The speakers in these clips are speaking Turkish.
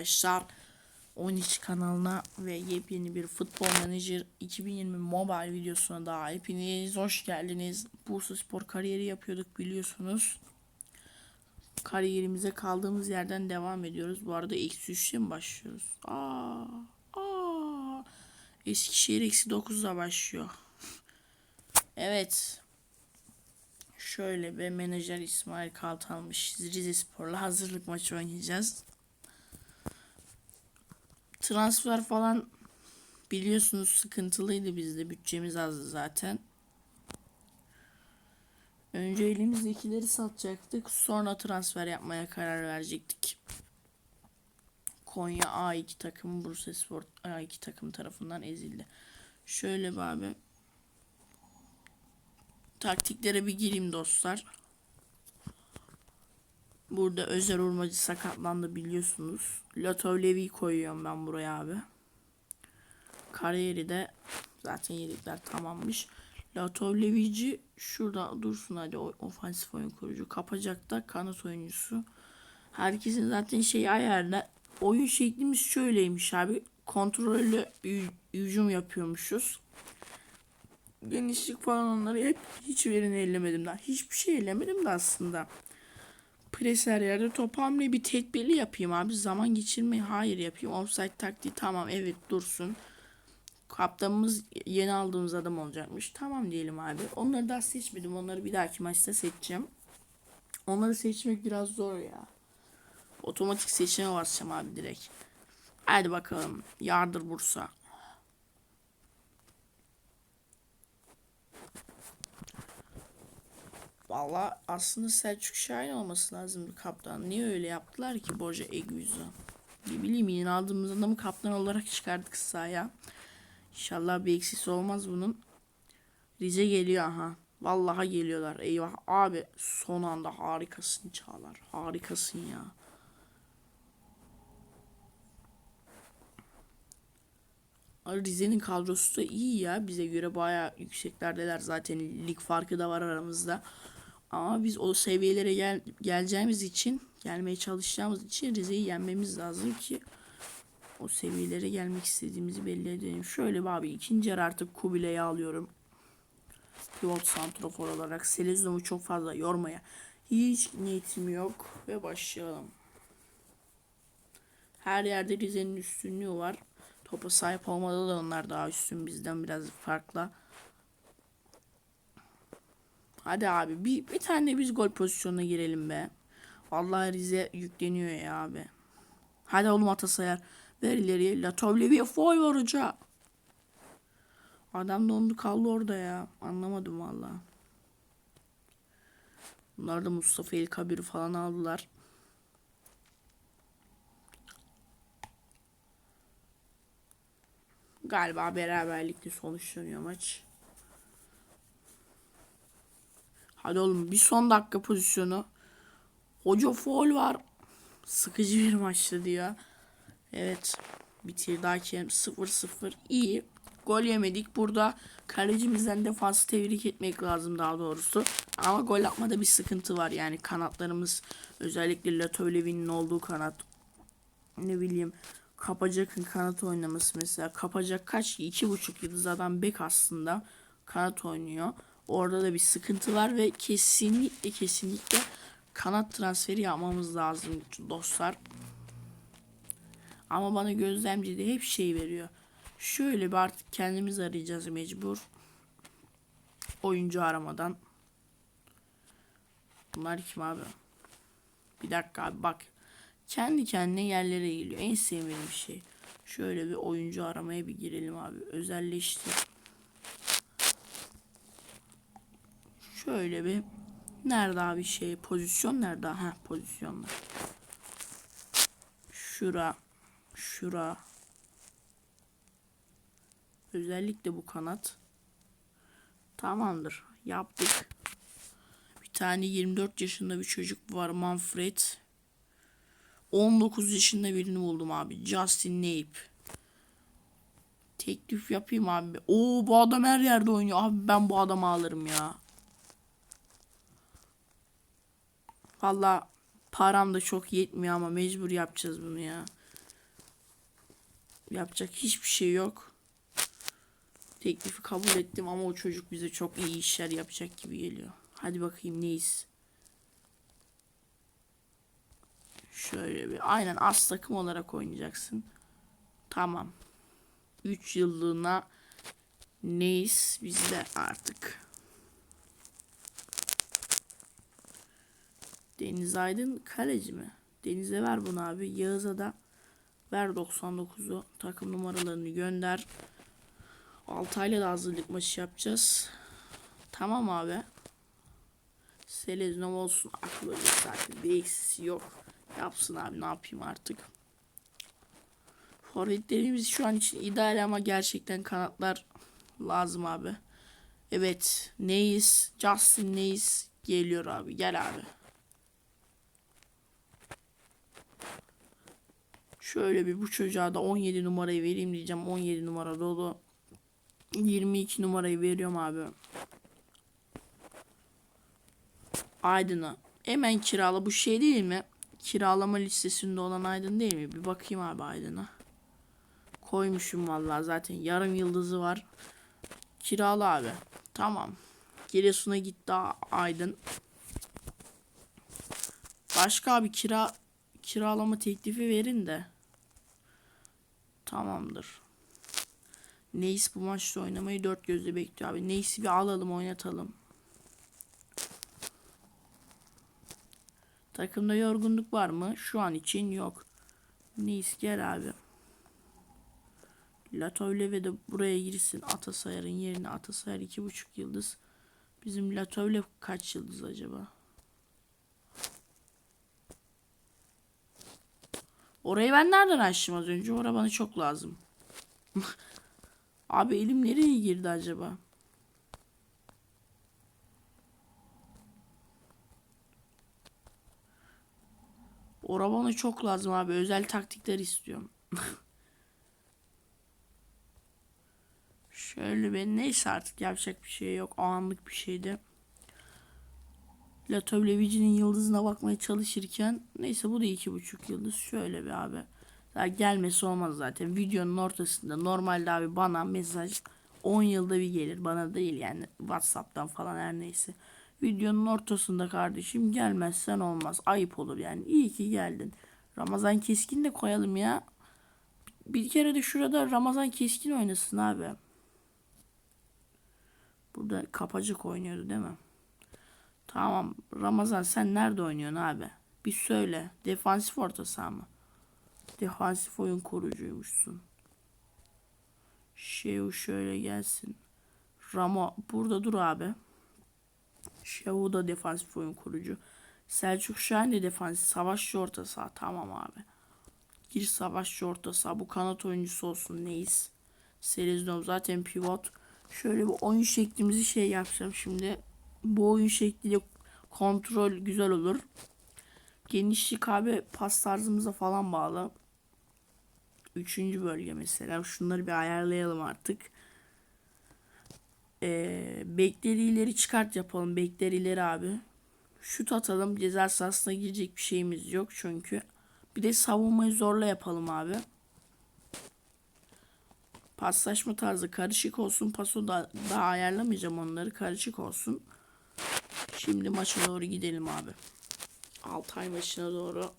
Arkadaşlar 13 kanalına ve yepyeni bir Futbol Manager 2020 mobile videosuna daha hepiniz hoş geldiniz. Bursa Spor kariyeri yapıyorduk biliyorsunuz. Kariyerimize kaldığımız yerden devam ediyoruz. Bu arada eksi 3'te mi başlıyoruz? Aa, aa. Eskişehir eksi 9'da başlıyor. evet. Şöyle ve menajer İsmail Kaltanmış Rize Spor'la hazırlık maçı oynayacağız. Transfer falan biliyorsunuz sıkıntılıydı bizde. Bütçemiz azdı zaten. Önce elimizdekileri satacaktık. Sonra transfer yapmaya karar verecektik. Konya A2 takımı Bursa Spor A2 takım tarafından ezildi. Şöyle bir abi. Taktiklere bir gireyim dostlar. Burada Özer Urmacı sakatlandı biliyorsunuz. Levi koyuyorum ben buraya abi. Kariyeri de zaten yedikler tamammış. Latov Levici şurada dursun hadi o ofansif oyun kurucu. Kapacak da kanat oyuncusu. Herkesin zaten şey ayarla. Oyun şeklimiz şöyleymiş abi. Kontrollü hü- hücum yapıyormuşuz. Genişlik falan onları hep hiç verini ellemedim daha. Hiçbir şey ellemedim de aslında. Pres her yerde top hamle bir tedbirli yapayım abi. Zaman geçirmeyi hayır yapayım. Offside taktiği tamam evet dursun. Kaptanımız yeni aldığımız adam olacakmış. Tamam diyelim abi. Onları daha seçmedim. Onları bir dahaki maçta seçeceğim. Onları seçmek biraz zor ya. Otomatik seçime basacağım abi direkt. Hadi bakalım. Yardır Bursa. Valla aslında Selçuk Şahin olması lazım bir kaptan. Niye öyle yaptılar ki Borja Eguizo? Ne bileyim yeni aldığımız adamı kaptan olarak çıkardık sahaya. İnşallah bir eksisi olmaz bunun. Rize geliyor aha. Vallahi geliyorlar. Eyvah abi son anda harikasın Çağlar. Harikasın ya. Rize'nin kadrosu da iyi ya. Bize göre baya yükseklerdeler. Zaten lig farkı da var aramızda. Ama biz o seviyelere gel geleceğimiz için, gelmeye çalışacağımız için Rize'yi yenmemiz lazım ki o seviyelere gelmek istediğimizi belli edelim. Şöyle abi ikinci yarı artık Kubilay'ı alıyorum. Pivot santrofor olarak Selezyum'u çok fazla yormaya hiç niyetim yok ve başlayalım. Her yerde Rize'nin üstünlüğü var. Topa sahip olmada da onlar daha üstün bizden biraz farklı. Hadi abi bir, bir tane biz gol pozisyonuna girelim be. Vallahi Rize yükleniyor ya abi. Hadi oğlum Atasayar. Ver ileriye. Latovlevi'ye foy var hoca. Adam dondu kaldı orada ya. Anlamadım valla. Bunlar da Mustafa El Kabir'i falan aldılar. Galiba beraberlikle sonuçlanıyor maç. Hadi oğlum bir son dakika pozisyonu. Hoca foul var. Sıkıcı bir maçtı diyor. Evet. Bitirdi hakem 0-0. İyi. Gol yemedik. Burada kalecimizden defansı tebrik etmek lazım daha doğrusu. Ama gol atmada bir sıkıntı var. Yani kanatlarımız özellikle Latovlevi'nin olduğu kanat. Ne bileyim Kapacak'ın kanat oynaması mesela. Kapacak kaç? iki buçuk yıldız adam bek aslında. Kanat oynuyor. Orada da bir sıkıntı var ve kesinlikle kesinlikle kanat transferi yapmamız lazım dostlar. Ama bana gözlemci de hep şey veriyor. Şöyle bir artık kendimiz arayacağız mecbur. Oyuncu aramadan. Bunlar kim abi? Bir dakika abi bak. Kendi kendine yerlere geliyor. En sevmediğim şey. Şöyle bir oyuncu aramaya bir girelim abi. Özelleştir. Şöyle bir nerede abi şey pozisyon nerede? Ha pozisyonlar. Şura. Şura. Özellikle bu kanat. Tamamdır. Yaptık. Bir tane 24 yaşında bir çocuk var Manfred. 19 yaşında birini buldum abi. Justin Nape. Teklif yapayım abi. Oo bu adam her yerde oynuyor. Abi ben bu adamı alırım ya. Valla param da çok yetmiyor ama mecbur yapacağız bunu ya. Yapacak hiçbir şey yok. Teklifi kabul ettim ama o çocuk bize çok iyi işler yapacak gibi geliyor. Hadi bakayım neyiz? Şöyle bir aynen az takım olarak oynayacaksın. Tamam. 3 yıllığına neyiz bizde artık. Deniz Aydın kaleci mi? Deniz'e ver bunu abi. Yağız'a da ver 99'u. Takım numaralarını gönder. Altay'la da hazırlık maçı yapacağız. Tamam abi. Seleznov olsun. Aklı zaten bir eksisi yok. Yapsın abi ne yapayım artık. Forvetlerimiz şu an için ideal ama gerçekten kanatlar lazım abi. Evet. Neyiz? Justin Neyiz geliyor abi. Gel abi. Şöyle bir bu çocuğa da 17 numarayı vereyim diyeceğim. 17 numara dolu. 22 numarayı veriyorum abi. Aydın'a. Hemen kirala. Bu şey değil mi? Kiralama listesinde olan Aydın değil mi? Bir bakayım abi Aydın'a. Koymuşum vallahi zaten. Yarım yıldızı var. Kiralı abi. Tamam. Giresun'a gitti Aydın. Başka abi kira kiralama teklifi verin de. Tamamdır. Neis bu maçta oynamayı dört gözle bekliyor abi. Neis'i bir alalım oynatalım. Takımda yorgunluk var mı? Şu an için yok. Neis gel abi. Latovleve de buraya girsin. Atasayar'ın yerine Atasayar iki buçuk yıldız. Bizim Latovlev kaç yıldız acaba? Orayı ben nereden açtım az önce? Orası bana çok lazım. Abi elim nereye girdi acaba? Ora bana çok lazım abi. Özel taktikler istiyorum. Şöyle ben neyse artık yapacak bir şey yok. O anlık bir şeydi. Latovlevici'nin yıldızına bakmaya çalışırken neyse bu da iki buçuk yıldız. Şöyle bir abi. Daha gelmesi olmaz zaten. Videonun ortasında normalde abi bana mesaj 10 yılda bir gelir. Bana değil yani Whatsapp'tan falan her neyse. Videonun ortasında kardeşim gelmezsen olmaz. Ayıp olur yani. İyi ki geldin. Ramazan Keskin de koyalım ya. Bir kere de şurada Ramazan Keskin oynasın abi. Burada kapacık oynuyordu değil mi? Tamam Ramazan sen nerede oynuyorsun abi? Bir söyle. Defansif orta saha mı? Defansif oyun kurucuymuşsun. Şevu şöyle gelsin. Ramo burada dur abi. Şevu da defansif oyun kurucu. Selçuk Şahin de defansif. Savaşçı orta saha. Tamam abi. Gir savaşçı orta saha. Bu kanat oyuncusu olsun. Neyiz? Seleznov zaten pivot. Şöyle bir oyun şeklimizi şey yapacağım şimdi. Bu oyun şekliyle kontrol güzel olur. Genişlik abi pas tarzımıza falan bağlı. Üçüncü bölge mesela. Şunları bir ayarlayalım artık. Ee, bekleri ileri çıkart yapalım. Bekleri ileri abi. Şut atalım. Ceza sahasına girecek bir şeyimiz yok çünkü. Bir de savunmayı zorla yapalım abi. Paslaşma tarzı karışık olsun. Paso da daha ayarlamayacağım onları. Karışık olsun. Şimdi maça doğru gidelim abi. Altay maçına doğru.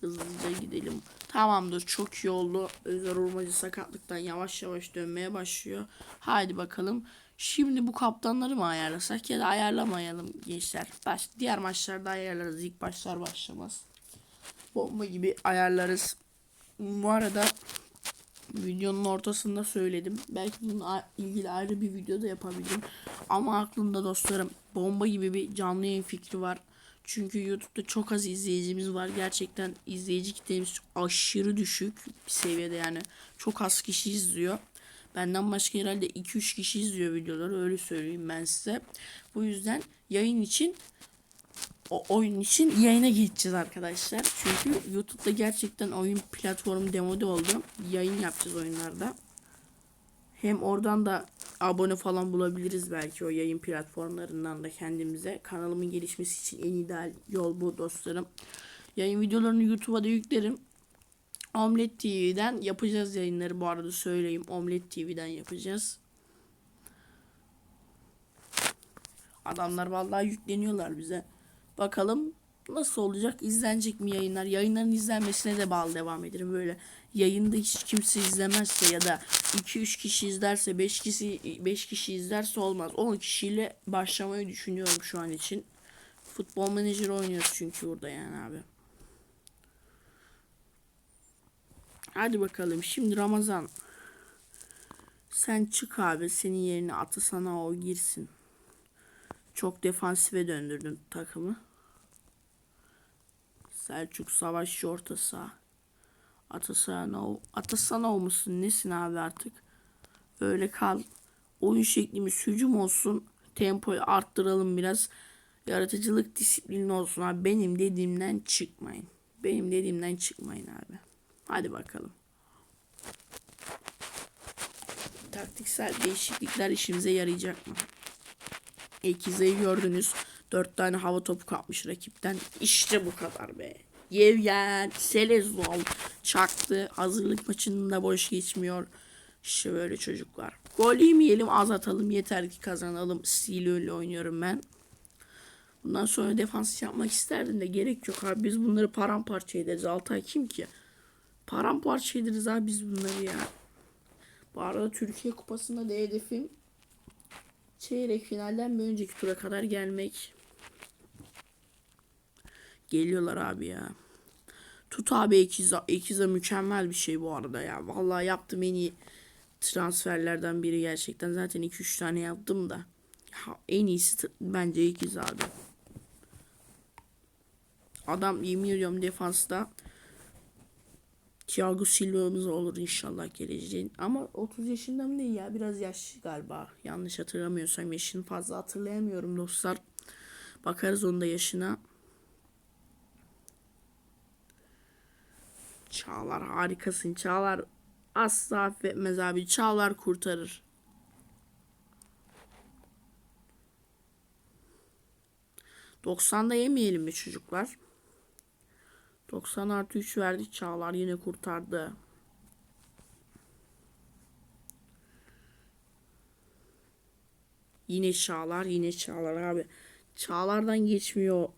Hızlıca gidelim. Tamamdır çok iyi oldu. Özer Urmacı sakatlıktan yavaş yavaş dönmeye başlıyor. Haydi bakalım. Şimdi bu kaptanları mı ayarlasak ya da ayarlamayalım gençler. Baş, diğer maçlarda ayarlarız. İlk başlar başlamaz. Bomba gibi ayarlarız. Bu arada videonun ortasında söyledim. Belki bununla ilgili ayrı bir video da yapabilirim. Ama aklımda dostlarım bomba gibi bir canlı yayın fikri var. Çünkü YouTube'da çok az izleyicimiz var. Gerçekten izleyici kitlemiz aşırı düşük bir seviyede yani. Çok az kişi izliyor. Benden başka herhalde 2-3 kişi izliyor videoları öyle söyleyeyim ben size. Bu yüzden yayın için o oyun için yayına geçeceğiz arkadaşlar. Çünkü YouTube'da gerçekten oyun platformu demode oldu. Yayın yapacağız oyunlarda. Hem oradan da abone falan bulabiliriz belki o yayın platformlarından da kendimize. Kanalımın gelişmesi için en ideal yol bu dostlarım. Yayın videolarını YouTube'a da yüklerim. Omlet TV'den yapacağız yayınları bu arada söyleyeyim. Omlet TV'den yapacağız. Adamlar vallahi yükleniyorlar bize. Bakalım nasıl olacak? İzlenecek mi yayınlar? Yayınların izlenmesine de bağlı devam ederim. Böyle yayında hiç kimse izlemezse ya da 2-3 kişi izlerse 5 kişi 5 kişi izlerse olmaz. 10 kişiyle başlamayı düşünüyorum şu an için. Futbol menajer oynuyoruz çünkü burada yani abi. Hadi bakalım şimdi Ramazan. Sen çık abi senin yerine atı sana o girsin. Çok defansife döndürdün takımı. Selçuk Savaşçı orta saha. Atasanov, Atasanov musun nesin abi artık? Öyle kal. Oyun şeklimiz hücum olsun. Tempoyu arttıralım biraz. Yaratıcılık disiplini olsun abi. Benim dediğimden çıkmayın. Benim dediğimden çıkmayın abi. Hadi bakalım. Taktiksel değişiklikler işimize yarayacak mı? Ekiza'yı gördünüz. Dört tane hava topu kapmış rakipten. İşte bu kadar be. Yevyen, Selezol çaktı. Hazırlık maçında boş geçmiyor. İşte böyle çocuklar. Gol yemeyelim az atalım yeter ki kazanalım. Stili öyle oynuyorum ben. Bundan sonra defans yapmak isterdim de gerek yok abi. Biz bunları paramparça ederiz. Altay kim ki? Paramparça ederiz abi biz bunları ya. Bu arada Türkiye Kupası'nda da hedefim çeyrek finalden bir önceki tura kadar gelmek. Geliyorlar abi ya. Tut abi Ekiza. Ekiza mükemmel bir şey bu arada ya. Vallahi yaptım en iyi transferlerden biri gerçekten. Zaten 2-3 tane yaptım da. Ya, en iyisi bence Ekiza abi. Adam yemin ediyorum defansta Thiago Silva'mız olur inşallah geleceğin. Ama 30 yaşında mı değil ya? Biraz yaşlı galiba. Yanlış hatırlamıyorsam yaşını fazla hatırlayamıyorum dostlar. Bakarız onun da yaşına. Çağlar harikasın. Çağlar asla affetmez abi. Çağlar kurtarır. Doksan'da yemeyelim mi çocuklar? 90 artı 3 verdik Çağlar yine kurtardı. Yine Çağlar yine Çağlar abi. Çağlardan geçmiyor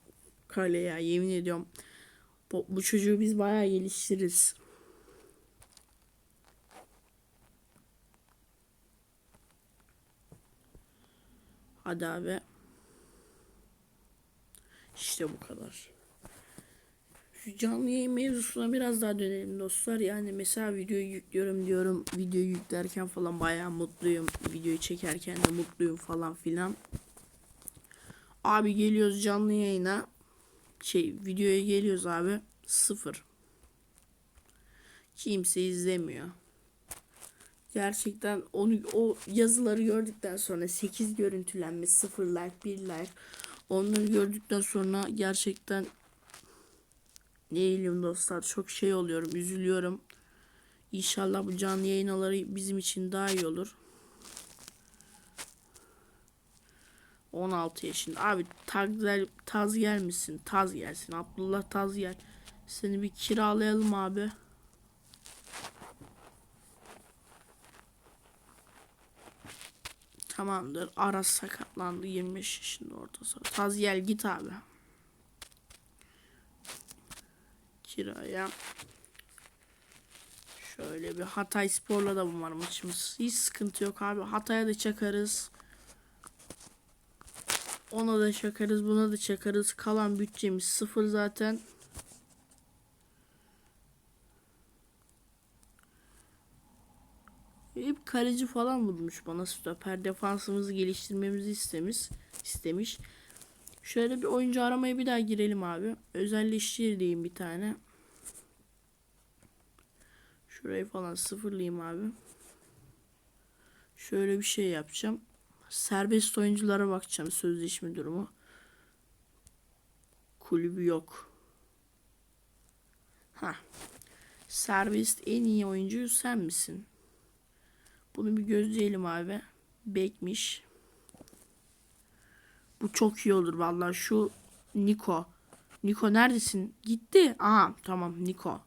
kale ya yemin ediyorum. Bu, bu çocuğu biz bayağı geliştiririz. Hadi abi. İşte bu kadar. Şu canlı yayın mevzusuna biraz daha dönelim dostlar. Yani mesela videoyu yüklüyorum diyorum. Videoyu yüklerken falan bayağı mutluyum. Videoyu çekerken de mutluyum falan filan. Abi geliyoruz canlı yayına. Şey videoya geliyoruz abi. Sıfır. Kimse izlemiyor. Gerçekten onu o yazıları gördükten sonra 8 görüntülenme, 0 like, 1 like onları gördükten sonra gerçekten ne bileyim dostlar çok şey oluyorum üzülüyorum. İnşallah bu canlı yayınları bizim için daha iyi olur. 16 yaşında. Abi Taz, taz gel misin? Taz gelsin. Abdullah Taz gel. Seni bir kiralayalım abi. Tamamdır. Aras sakatlandı. 25 yaşında orta saha. Taz gel git abi. Kiraya. Şöyle bir Hatay Spor'la da var maçımız. Hiç sıkıntı yok abi. Hatay'a da çakarız. Ona da çakarız. Buna da çakarız. Kalan bütçemiz sıfır zaten. Hep kaleci falan bulmuş bana stoper defansımızı geliştirmemizi istemiş. istemiş. Şöyle bir oyuncu aramaya bir daha girelim abi. Özelleştir diyeyim bir tane. Şurayı falan sıfırlayayım abi. Şöyle bir şey yapacağım. Serbest oyunculara bakacağım sözleşme durumu. Kulübü yok. Ha. Serbest en iyi oyuncu sen misin? Bunu bir gözleyelim abi. Bekmiş. Bu çok iyi olur vallahi şu Niko. Niko neredesin? Gitti. Aha tamam Niko.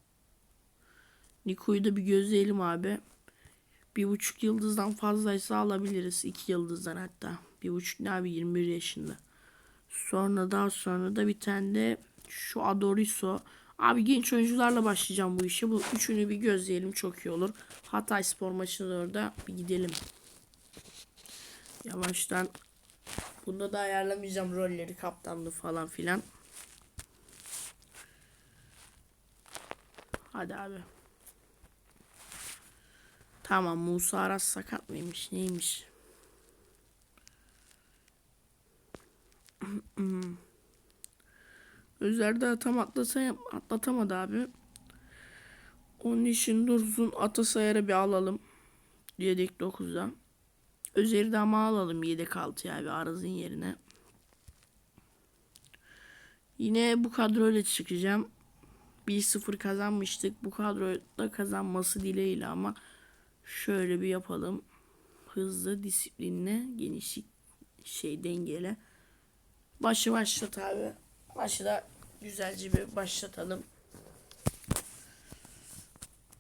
Niko'yu da bir gözleyelim abi. Bir buçuk yıldızdan fazlaysa alabiliriz. iki yıldızdan hatta. Bir buçuk ne abi 21 yaşında. Sonra daha sonra da bir tane de şu Adoriso. Abi genç oyuncularla başlayacağım bu işe. Bu üçünü bir gözleyelim çok iyi olur. Hatay spor maçına da orada bir gidelim. Yavaştan. Bunda da ayarlamayacağım rolleri kaptanlığı falan filan. Hadi abi. Tamam Musa Aras sakat mıymış neymiş? Özer'de tam atlasa, atlatamadı abi. Onun için Dursun Atasayar'ı bir alalım. Yedek 9'da. Özer'i de ama alalım yedek 6'ya abi Araz'ın yerine. Yine bu kadroyla çıkacağım. 1-0 kazanmıştık. Bu kadroda kazanması dileğiyle ama şöyle bir yapalım. Hızlı, disiplinli, genişlik şey dengeli. Başı başlat abi. Başı da güzelce bir başlatalım.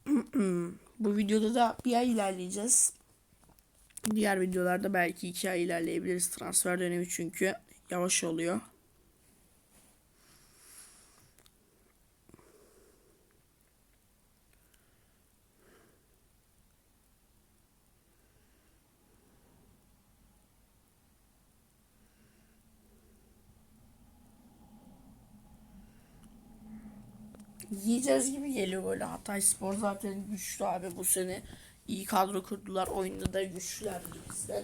Bu videoda da bir ay ilerleyeceğiz. Diğer videolarda belki iki ay ilerleyebiliriz. Transfer dönemi çünkü yavaş oluyor. Yiyeceğiz gibi geliyor böyle. Hatay Spor zaten güçlü abi bu sene. iyi kadro kurdular. Oyunda da güçlüler bizden.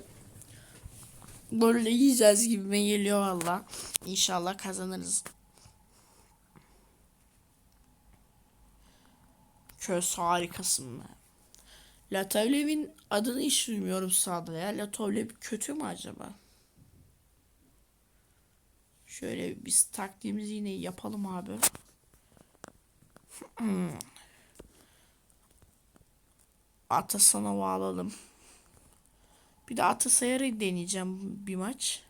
Böyle yiyeceğiz gibi geliyor valla. İnşallah kazanırız. Köz harikasın be. Latovlev'in adını hiç duymuyorum sahada ya. Latovlev kötü mü acaba? Şöyle biz taktiğimizi yine yapalım abi. Hmm. Atasan'a bağladım. Bir de Atasayar'ı deneyeceğim bir maç.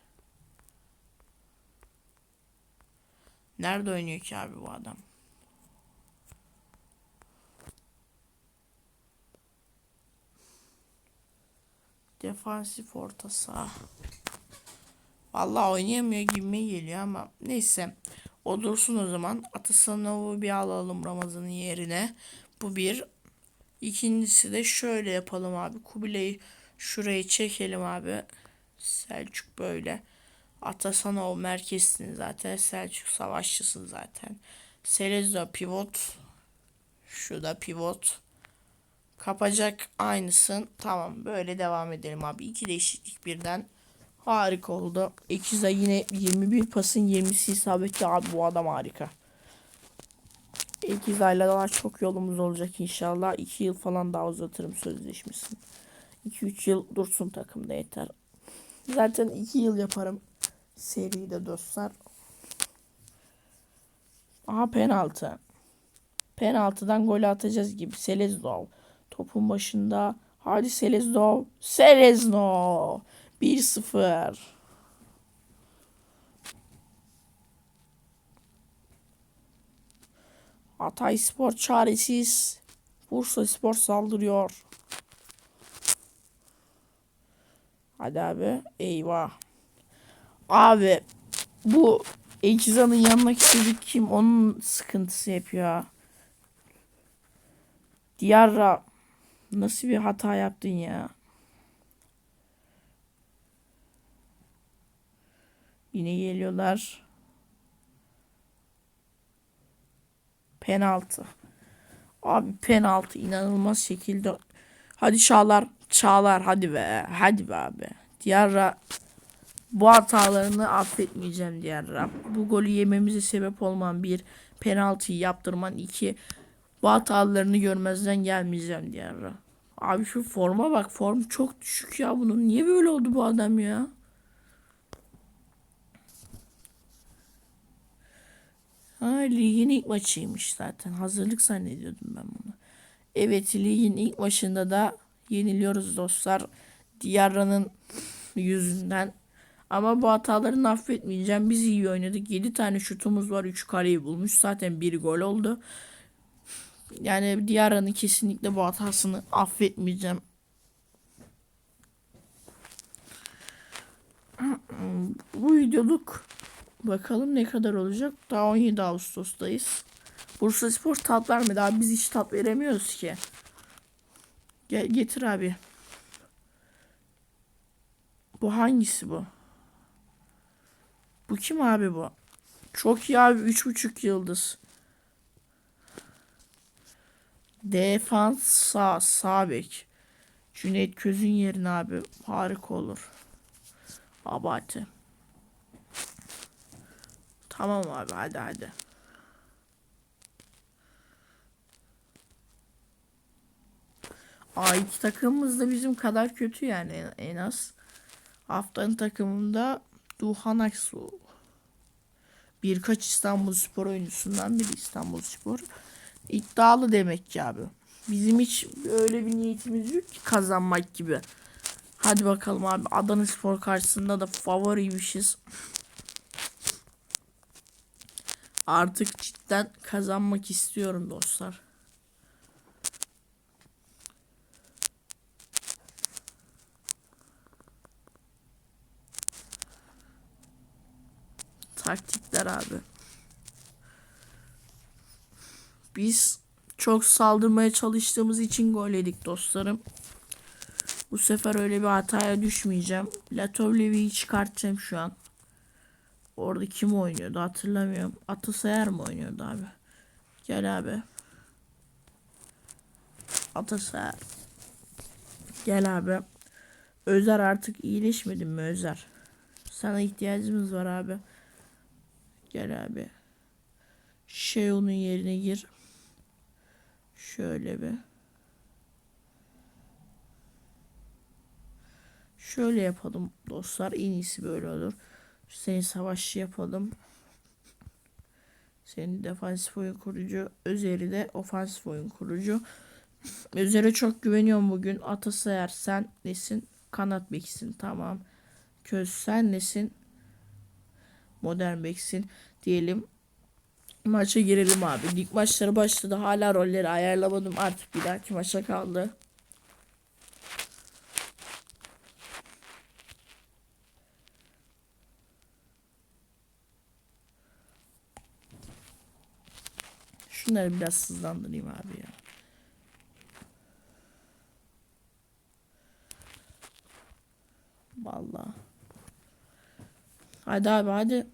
Nerede oynuyor ki abi bu adam? Defansif orta saha. Vallahi oynayamıyor gibime geliyor ama neyse. O dursun o zaman. Atasanov'u bir alalım Ramazan'ın yerine. Bu bir. İkincisi de şöyle yapalım abi. Kubilay'ı şuraya çekelim abi. Selçuk böyle. Atasanov merkezsin zaten. Selçuk savaşçısın zaten. Selezzo pivot. Şu da pivot. Kapacak aynısın. Tamam böyle devam edelim abi. İki değişiklik birden. Harika oldu. Ekiza yine 21 pasın 20'si isabetli abi bu adam harika. Ekiza'yla daha çok yolumuz olacak inşallah. 2 yıl falan daha uzatırım sözleşmesini. 2-3 yıl dursun takımda yeter. Zaten 2 yıl yaparım seride dostlar. Aha penaltı. Penaltıdan gol atacağız gibi. Seleznov. Topun başında. Hadi Seleznov. Seleznov. 1-0. Hatay Spor çaresiz. Bursa Spor saldırıyor. Hadi abi. Eyvah. Abi bu Ekizan'ın yanına çocuk kim? Onun sıkıntısı yapıyor. Diyarra nasıl bir hata yaptın ya? Yine geliyorlar. Penaltı. Abi penaltı inanılmaz şekilde. Hadi Çağlar. Çağlar hadi be. Hadi be abi. Diğer bu hatalarını affetmeyeceğim diğer Bu golü yememize sebep olman bir penaltıyı yaptırman iki bu hatalarını görmezden gelmeyeceğim diğer Abi şu forma bak form çok düşük ya bunun. Niye böyle oldu bu adam ya? Ha ligin ilk maçıymış zaten. Hazırlık zannediyordum ben bunu. Evet ligin ilk maçında da yeniliyoruz dostlar. Diyarra'nın yüzünden. Ama bu hatalarını affetmeyeceğim. Biz iyi oynadık. 7 tane şutumuz var. 3 kareyi bulmuş. Zaten bir gol oldu. Yani Diarra'nın kesinlikle bu hatasını affetmeyeceğim. Bu videoluk bakalım ne kadar olacak. Daha 17 Ağustos'tayız. Bursa Spor tat vermedi abi. Biz hiç tat veremiyoruz ki. Gel getir abi. Bu hangisi bu? Bu kim abi bu? Çok iyi abi. Üç buçuk yıldız. Defans sağ, sağ bek. Cüneyt Köz'ün yerine abi. Harika olur. Abati. Tamam abi hadi hadi. İki takımımız da bizim kadar kötü yani en az. Haftanın takımında Duhan Aksu. Birkaç İstanbul Spor oyuncusundan biri İstanbul Spor. İddialı demek ki abi. Bizim hiç öyle bir niyetimiz yok ki kazanmak gibi. Hadi bakalım abi Adana Spor karşısında da favoriymişiz. Artık cidden kazanmak istiyorum dostlar. Taktikler abi. Biz çok saldırmaya çalıştığımız için gol yedik dostlarım. Bu sefer öyle bir hataya düşmeyeceğim. Latovlevi'yi çıkartacağım şu an. Orada kim oynuyordu hatırlamıyorum. Atasayar mı oynuyordu abi? Gel abi. Atasayar. Gel abi. Özer artık iyileşmedin mi Özer? Sana ihtiyacımız var abi. Gel abi. Şey onun yerine gir. Şöyle bir. Şöyle yapalım dostlar. En iyisi böyle olur. Seni savaşçı yapalım. Senin defansif oyun kurucu. Özer'i de ofansif oyun kurucu. Özer'e çok güveniyorum bugün. Atasayar sen nesin? Kanat beksin. Tamam. Köz sen nesin? Modern beksin. Diyelim. Maça girelim abi. Lig maçları başladı. Hala rolleri ayarlamadım. Artık bir dahaki maça kaldı. Şunları biraz hızlandırayım abi ya. Vallahi. Hadi abi hadi.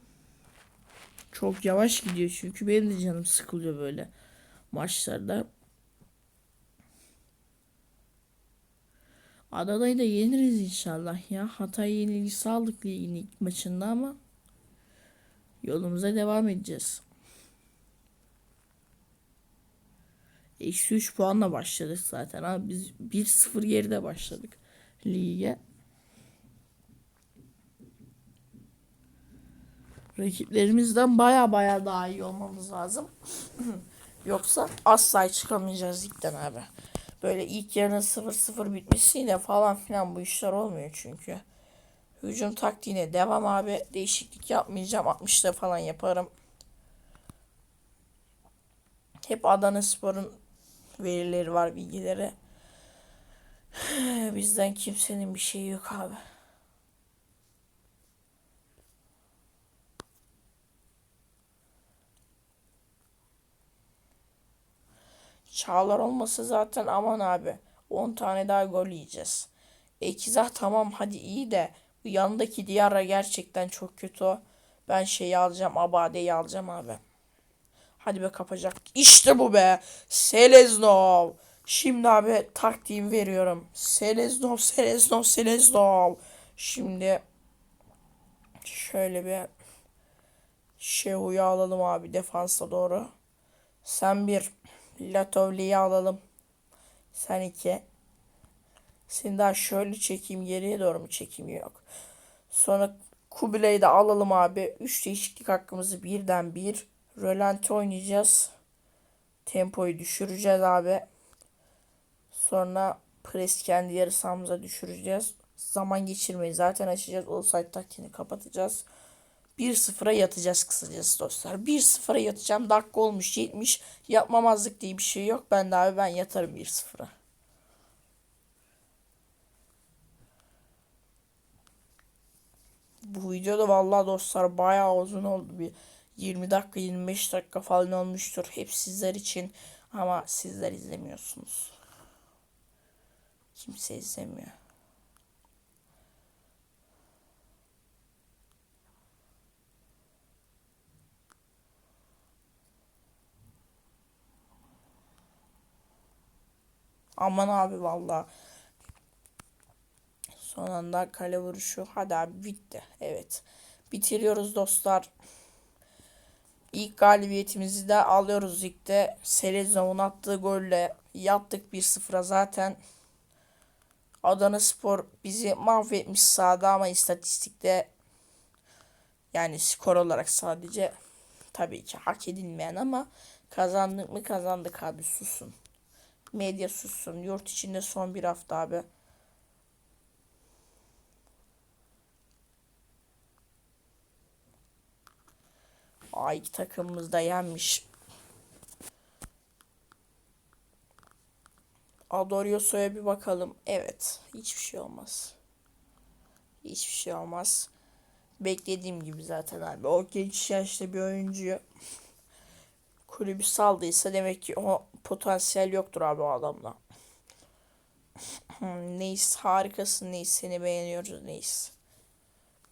Çok yavaş gidiyor çünkü benim de canım sıkılıyor böyle maçlarda. Adana'yı da yeniriz inşallah ya. Hatay yenilgisi aldık ligin ilk maçında ama yolumuza devam edeceğiz. Eksi 3 puanla başladık zaten abi. Biz 1-0 geride başladık lige. Rakiplerimizden baya baya daha iyi olmamız lazım. Yoksa asla çıkamayacağız ligden abi. Böyle ilk yarının 0-0 bitmesiyle falan filan bu işler olmuyor çünkü. Hücum taktiğine devam abi. Değişiklik yapmayacağım. 60'da falan yaparım. Hep Adana Spor'un verileri var, bilgileri. Bizden kimsenin bir şeyi yok abi. Çağlar olmasa zaten aman abi 10 tane daha gol yiyeceğiz. Ekizah tamam hadi iyi de bu yanındaki Diyarra gerçekten çok kötü. Ben şeyi alacağım Abade'yi alacağım abi. Hadi be kapacak. İşte bu be. Seleznov. Şimdi abi taktiğimi veriyorum. Seleznov, Seleznov, Seleznov. Şimdi şöyle bir Şehu'yu alalım abi defansa doğru. Sen bir Latovli'yi alalım. Sen iki. Seni daha şöyle çekeyim geriye doğru mu çekeyim yok. Sonra Kubilay'ı da alalım abi. Üç değişiklik hakkımızı birden bir. Rölanti oynayacağız. Tempoyu düşüreceğiz abi. Sonra pres kendi yarı sahamıza düşüreceğiz. Zaman geçirmeyi zaten açacağız. Offside taktiğini kapatacağız. 1-0'a yatacağız kısacası dostlar. 1-0'a yatacağım. Dakika olmuş 70. Yapmamazlık diye bir şey yok. Ben de abi ben yatarım 1-0'a. Bu videoda vallahi dostlar bayağı uzun oldu. Bir 20 dakika 25 dakika falan olmuştur. Hep sizler için ama sizler izlemiyorsunuz. Kimse izlemiyor. Aman abi vallahi. Son anda kale vuruşu. Hadi abi bitti. Evet. Bitiriyoruz dostlar. İlk galibiyetimizi de alıyoruz ligde. Selezov'un attığı golle yattık 1-0'a zaten. Adana Spor bizi mahvetmiş sahada ama istatistikte yani skor olarak sadece tabii ki hak edilmeyen ama kazandık mı kazandık abi susun. Medya sussun. Yurt içinde son bir hafta abi. İki takımımız da yenmiş. Adorioso'ya bir bakalım. Evet. Hiçbir şey olmaz. Hiçbir şey olmaz. Beklediğim gibi zaten abi. O genç yaşta bir oyuncuyu kulübü saldıysa demek ki o potansiyel yoktur abi o adamda. Neyse harikasın Neyse seni beğeniyoruz Neyse.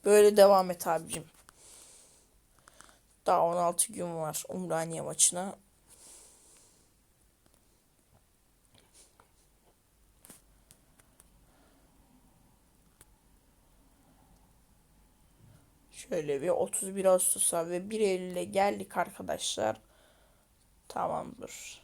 Böyle devam et abicim. Daha 16 gün var Umraniye maçına. Şöyle bir 31 Ağustos'a ve 1 Eylül'e geldik arkadaşlar. Tamamdır.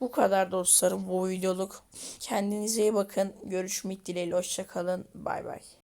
Bu kadar dostlarım bu videoluk. Kendinize iyi bakın. Görüşmek dileğiyle. Hoşçakalın. Bay bay.